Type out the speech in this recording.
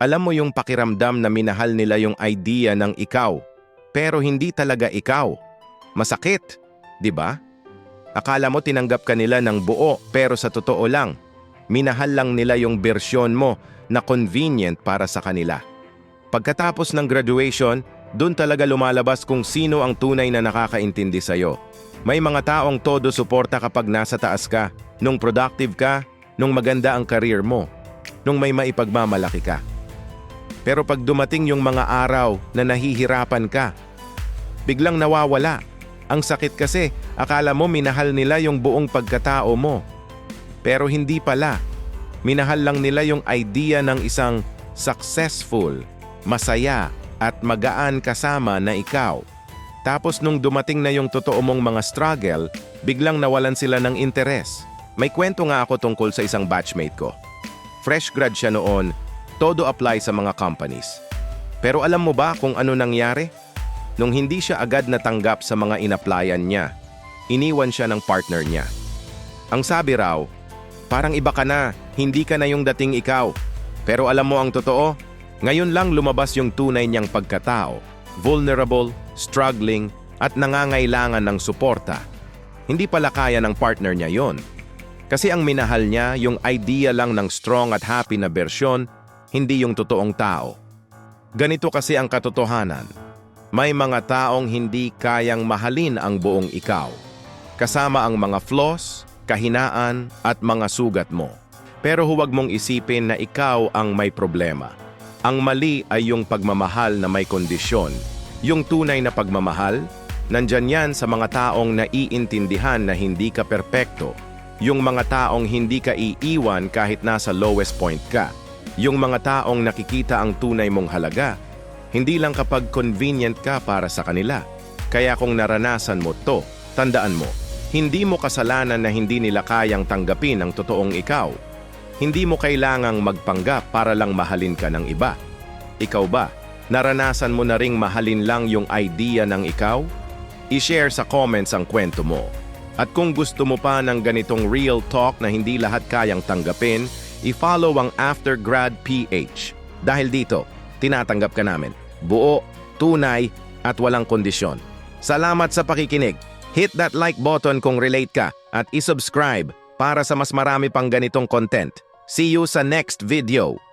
Alam mo yung pakiramdam na minahal nila yung idea ng ikaw, pero hindi talaga ikaw. Masakit, di ba? Akala mo tinanggap ka nila ng buo, pero sa totoo lang, minahal lang nila yung bersyon mo na convenient para sa kanila. Pagkatapos ng graduation, doon talaga lumalabas kung sino ang tunay na nakakaintindi sa'yo. May mga taong todo suporta kapag nasa taas ka, nung productive ka, nung maganda ang career mo, nung may maipagmamalaki ka. Pero pag dumating yung mga araw na nahihirapan ka, biglang nawawala. Ang sakit kasi, akala mo minahal nila yung buong pagkatao mo. Pero hindi pala. Minahal lang nila yung idea ng isang successful, masaya, at magaan kasama na ikaw. Tapos nung dumating na yung totoo mong mga struggle, biglang nawalan sila ng interes. May kwento nga ako tungkol sa isang batchmate ko. Fresh grad siya noon, todo apply sa mga companies. Pero alam mo ba kung ano nangyari? Nung hindi siya agad natanggap sa mga inapplyan niya, iniwan siya ng partner niya. Ang sabi raw, parang iba ka na, hindi ka na yung dating ikaw. Pero alam mo ang totoo, ngayon lang lumabas yung tunay niyang pagkatao, vulnerable, struggling, at nangangailangan ng suporta. Hindi pala kaya ng partner niya yon. Kasi ang minahal niya yung idea lang ng strong at happy na bersyon, hindi yung totoong tao. Ganito kasi ang katotohanan. May mga taong hindi kayang mahalin ang buong ikaw. Kasama ang mga flaws, kahinaan, at mga sugat mo. Pero huwag mong isipin na ikaw ang may problema. Ang mali ay yung pagmamahal na may kondisyon. Yung tunay na pagmamahal, nandyan yan sa mga taong naiintindihan na hindi ka perpekto. Yung mga taong hindi ka iiwan kahit nasa lowest point ka. Yung mga taong nakikita ang tunay mong halaga. Hindi lang kapag convenient ka para sa kanila. Kaya kung naranasan mo to, tandaan mo, hindi mo kasalanan na hindi nila kayang tanggapin ang totoong ikaw. Hindi mo kailangang magpanggap para lang mahalin ka ng iba. Ikaw ba, naranasan mo na ring mahalin lang yung idea ng ikaw? I-share sa comments ang kwento mo. At kung gusto mo pa ng ganitong real talk na hindi lahat kayang tanggapin, i-follow ang After Grad PH. Dahil dito, tinatanggap ka namin. Buo, tunay, at walang kondisyon. Salamat sa pakikinig. Hit that like button kung relate ka at isubscribe para sa mas marami pang ganitong content. See you sa next video.